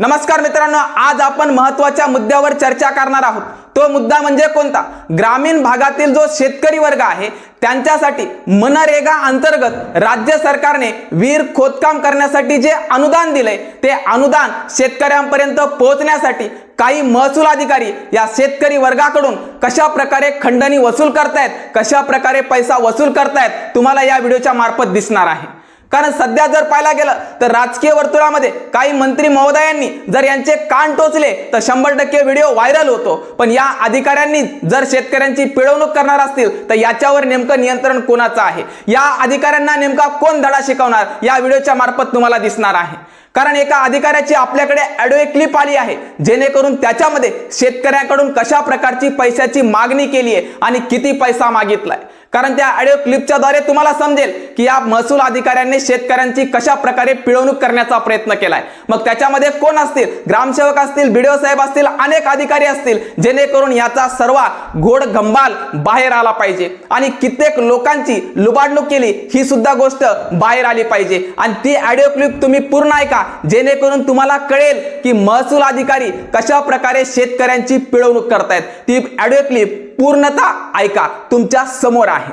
नमस्कार मित्रांनो आज आपण महत्त्वाच्या मुद्द्यावर चर्चा करणार आहोत. तो मुद्दा म्हणजे कोणता? ग्रामीण भागातील जो शेतकरी वर्ग आहे त्यांच्यासाठी मनरेगा अंतर्गत राज्य सरकारने वीर खोदकाम करण्यासाठी जे अनुदान दिलंय ते अनुदान शेतकऱ्यांपर्यंत पोहोचण्यासाठी काही महसूल अधिकारी या शेतकरी वर्गाकडून कशा प्रकारे खंडणी वसूल करतायत कशा प्रकारे पैसा वसूल करतायत तुम्हाला या व्हिडिओच्या मार्फत दिसणार आहे. कारण सध्या जर पाहायला गेलं तर राजकीय वर्तुळामध्ये काही मंत्री महोदयांनी जर यांचे कान टोचले तर शंभर टक्के व्हिडिओ व्हायरल होतो. पण या अधिकाऱ्यांनी जर शेतकऱ्यांची पिळवणूक करणार असतील तर याच्यावर नेमकं नियंत्रण कोणाचं आहे? या अधिकाऱ्यांना नेमका कोण धडा शिकवणार? या व्हिडिओच्या मार्फत तुम्हाला दिसणार आहे. कारण एका अधिकाऱ्याची आपल्याकडे ऑडिओ क्लिप आली आहे. जेणेकरून त्याच्यामध्ये शेतकऱ्याकडून कशा प्रकारची पैशाची मागणी केली आहे आणि किती पैसा मागितलाय. कारण त्या ऑडिओ क्लिपच्या द्वारे तुम्हाला समजेल की या महसूल अधिकाऱ्यांनी शेतकऱ्यांची कशा प्रकारे पिळवणूक करण्याचा प्रयत्न केलाय. मग त्याच्यामध्ये कोण असतील? ग्रामसेवक असतील बीडीओ साहेब असतील अनेक अधिकारी असतील जेणेकरून याचा सर्व घोड गंबाल बाहेर आला पाहिजे. आणि कित्येक लोकांची लुबाडणूक केली ही सुद्धा गोष्ट बाहेर आली पाहिजे. आणि ती ऑडिओ क्लिप तुम्ही पूर्ण ऐका जेणेकरून तुम्हाला कळेल की महसूल अधिकारी कशा प्रकारे शेतकऱ्यांची पिळवणूक करतायत. ती ऑडिओ क्लिप पूर्णतः ऐका तुमच्यासमोर आहे.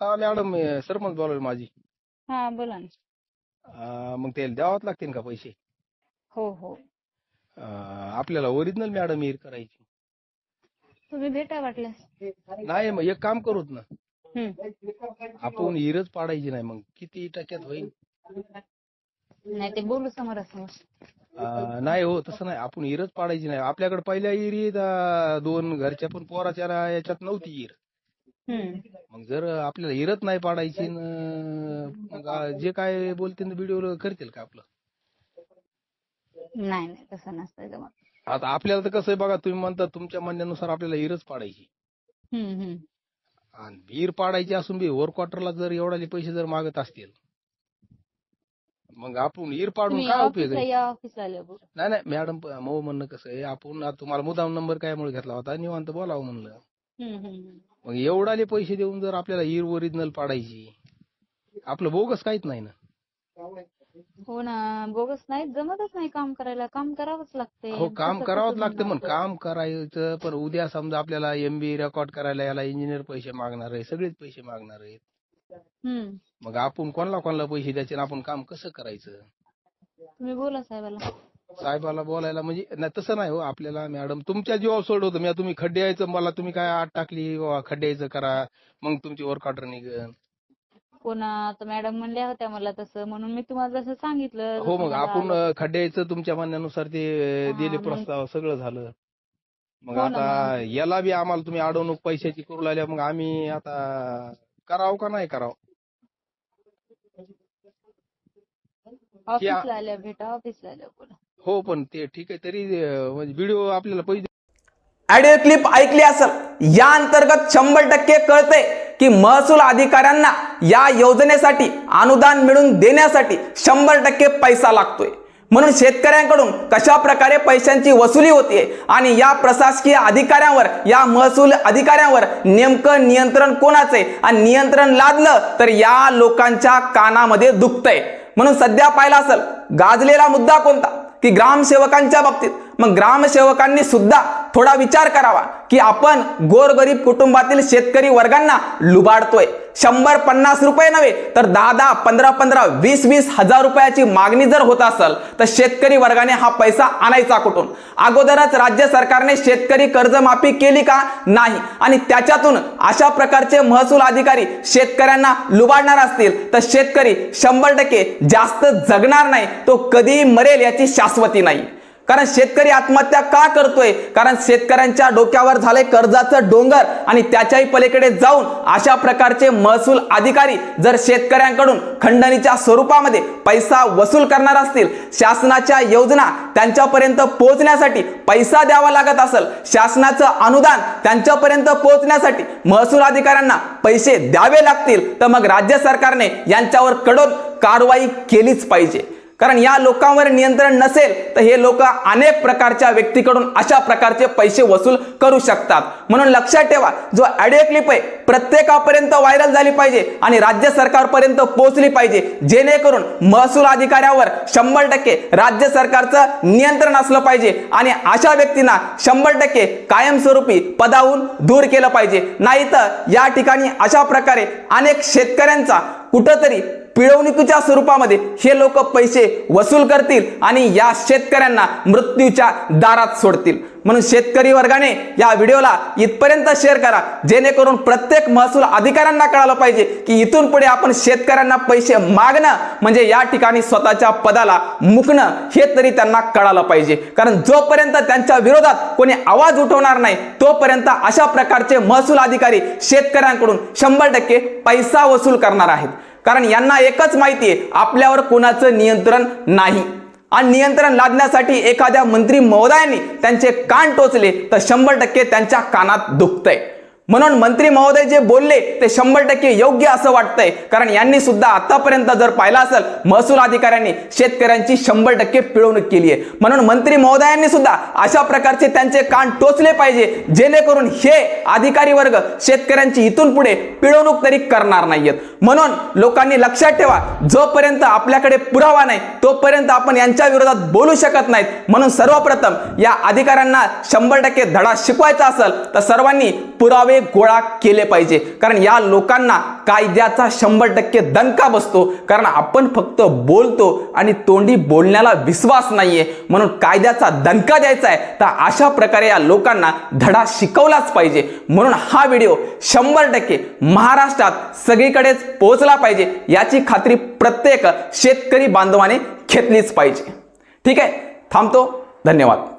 हा मॅडम सरपंच बोलावली माझी. हा बोला ना. अं, मग त्याला द्यावाच लागतील का पैसे? हो हो. अं, आपल्याला ओरिजिनल मॅडम हिर करायची. तुम्ही भेटा वाटल्यास नाही मग एक काम करूत ना. हम्म. आपण हिरच पाडायची नाही मग किती टक्क्यात होईल? नाही ते बोलू समोरासमोर. नाही हो तसं नाही. आपण हिरच पाडायची नाही. आपल्याकडे पहिल्या हिरीत अं, दोन घरच्या पण पोराच्या ना याच्यात नव्हती हिर हम्म. मग जर आपल्याला हिरच नाही पाडायची न, मग जे काय बोलतील व्हिडिओ करतील का आपलं? नाही नाही तसं नसतं जमत. आता आपल्याला तर कसं आहे बघा तुम्ही म्हणता तुमच्या म्हणण्यानुसार आपल्याला हिरच पाडायची. हम्म, हम्म. आणि विहीर पाडायची असून बी ओव्हर क्वार्टरला जर एवढाले पैसे जर मागत असतील मग आपण विहीर पाडून तुम्ही काय उपयोग ऑफिसला आहे? या ऑफिसला आले बोलू. नाही नाही मॅडम मऊ म्हणणं कसं आहे आपण आता तुम्हाला मुद्दाम नंबर काय मुळे घेतला होता? निवांत बोलावं म्हणलं. हम्म, हम्म, हम्म. मग एवढाले पैसे देऊन जर आपल्याला हिर ओरिजिनल पाडायची आपलं बोगस काहीच नाही ना. हो ना बोगस नाही जमतच नाही काम करायला. काम करावंच लागते हो काम करावंच लागतं पण काम करायचं पण उद्या समजा आपल्याला एमबी रेकॉर्ड करायला याला इंजिनियर पैसे मागणार आहे सगळेच पैसे मागणार आहेत. हम्म. मग आपण कोणाला कोणाला पैसे द्यायचे आणि आपण काम कसं करायचं? तुम्ही बोला साहेबाला. साहेबाला बोलायला म्हणजे नाही तसं नाही हो आपल्याला मॅडम तुमच्या जीवावर सोड होतं. मी तुम्ही खड्डे यायचं मला तुम्ही काय आत टाकली बाबा खड्डे यायचं करा मग तुमची वर्क ऑर्डर निघन. कोणा तर मॅडम म्हणल्या होत्या मला तसं म्हणून मी तुम्हाला जसं सांगितलं हो मग आपण खड्डे यायचं तुमच्या म्हणण्यानुसार ते दिले प्रस्ताव सगळं झालं. मग हो आता याला बी आम्हाला तुम्ही अडवणूक पैशाची करू लागल्या मग आम्ही आता करावं का नाही करावं? ऑफिसला आल्या भेटा ऑफिसला आल्या बोला. हो पण ते ठीक आहे तरी अं, म्हणजे व्हिडिओ आपल्याला पैसे ऑडिओ क्लिप ऐकली असेल या अंतर्गत शंभर टक्के कळते की महसूल अधिकाऱ्यांना या योजनेसाठी अनुदान मिळवून देण्यासाठी शंभर टक्के पैसा लागतोय. म्हणून शेतकऱ्यांकडून कशा प्रकारे पैशांची वसुली होते आणि या प्रशासकीय अधिकाऱ्यांवर या महसूल अधिकाऱ्यांवर नेमकं नियंत्रण कोणाचं आहे? आणि नियंत्रण लादलं तर या लोकांच्या कानामध्ये दुखतंय. म्हणून सध्या पाहिला असेल गाजलेला मुद्दा कोणता? की ग्रामसेवकांच्या बाबतीत. मग ग्रामसेवकांनी सुद्धा थोडा विचार करावा की आपण गोरगरीब कुटुंबातील शेतकरी वर्गांना लुबाडतोय. शंभर पन्नास रुपये नव्हे तर दहा दहा पंधरा पंधरा वीस वीस हजार रुपयाची मागणी जर होत असेल तर शेतकरी वर्गाने हा पैसा आणायचा कुठून? अगोदरच राज्य सरकारने शेतकरी कर्जमाफी केली का? नाही. आणि त्याच्यातून अशा प्रकारचे महसूल अधिकारी शेतकऱ्यांना लुबाडणार असतील तर शेतकरी शंभर टक्के जास्त जगणार नाही तो कधीही मरेल याची शाश्वती नाही. कारण शेतकरी आत्महत्या का करतोय? कारण शेतकऱ्यांच्या डोक्यावर झाले कर्जाचं डोंगर आणि त्याच्याही पलीकडे जाऊन अशा प्रकारचे महसूल अधिकारी जर शेतकऱ्यांकडून खंडणीच्या स्वरूपामध्ये पैसा वसूल करणार असतील शासनाच्या योजना त्यांच्यापर्यंत पोहोचण्यासाठी पैसा द्यावा लागत असेल शासनाचं अनुदान त्यांच्यापर्यंत पोहोचण्यासाठी महसूल अधिकाऱ्यांना पैसे द्यावे लागतील तर मग राज्य सरकारने यांच्यावर कडून कारवाई केलीच पाहिजे. कारण या लोकांवर नियंत्रण नसेल तर हे लोक अनेक प्रकारच्या व्यक्तीकडून अशा प्रकारचे पैसे वसूल करू शकतात. म्हणून लक्षात ठेवा जो ऑडिओ क्लिप आहे प्रत्येकापर्यंत व्हायरल झाली पाहिजे आणि राज्य सरकारपर्यंत पोहोचली पाहिजे. जेणेकरून महसूल अधिकाऱ्यावर शंभर टक्के राज्य सरकारचं नियंत्रण असलं पाहिजे आणि अशा व्यक्तींना शंभर टक्के कायमस्वरूपी पदाहून दूर केलं पाहिजे. नाही तर या ठिकाणी अशा प्रकारे अनेक शेतकऱ्यांचा कुठंतरी पिळवणुकीच्या स्वरूपामध्ये हे लोक पैसे वसूल करतील आणि या शेतकऱ्यांना मृत्यूच्या दारात सोडतील. म्हणून शेतकरी वर्गाने या व्हिडिओला इथपर्यंत शेअर करा जेणेकरून प्रत्येक महसूल अधिकाऱ्यांना कळालं पाहिजे की इथून पुढे आपण शेतकऱ्यांना पैसे मागणं म्हणजे या ठिकाणी स्वतःच्या पदाला मुकणं हे तरी त्यांना कळालं पाहिजे. कारण जोपर्यंत त्यांच्या विरोधात कोणी आवाज उठवणार नाही तोपर्यंत अशा प्रकारचे महसूल अधिकारी शेतकऱ्यांकडून शंभर टक्के पैसा वसूल करणार आहेत. कारण यांना एकच माहिती आहे आपल्यावर कोणाचं नियंत्रण नाही. आणि नियंत्रण लादण्यासाठी एखाद्या मंत्री महोदयांनी त्यांचे कान टोचले तर शंभर टक्के त्यांच्या कानात दुखतंय. म्हणून मंत्री महोदय जे बोलले ते शंभर टक्के योग्य असं वाटतंय. कारण यांनी सुद्धा आतापर्यंत जर पाहिलं असेल महसूल अधिकाऱ्यांनी शेतकऱ्यांची शंभर टक्के पिळवणूक केली आहे. म्हणून मंत्री महोदयांनी सुद्धा अशा प्रकारचे त्यांचे कान टोचले पाहिजे जेणेकरून हे अधिकारी वर्ग शेतकऱ्यांची इथून पुढे पिळवणूक तरी करणार नाहीयेत. म्हणून लोकांनी लक्षात ठेवा जोपर्यंत आपल्याकडे पुरावा नाही तोपर्यंत आपण यांच्या विरोधात बोलू शकत नाहीत. म्हणून सर्वप्रथम या अधिकाऱ्यांना शंभर टक्के धडा शिकवायचा असेल तर सर्वांनी पुरावे गोळा केले पाहिजे. कारण या लोकांना कायद्याचा शंभर टक्के दणका बसतो. कारण आपण फक्त बोलतो आणि तोंडी बोलण्याला विश्वास नाहीये. म्हणून कायद्याचा दणका द्यायचा आहे. तर अशा प्रकारे या लोकांना धडा शिकवलाच पाहिजे. म्हणून हा व्हिडिओ शंभर टक्के महाराष्ट्रात सगळीकडेच पोहोचला पाहिजे. याची खात्री प्रत्येक शेतकरी बांधवाने घेतलीच पाहिजे. ठीक आहे? थांबतो. धन्यवाद.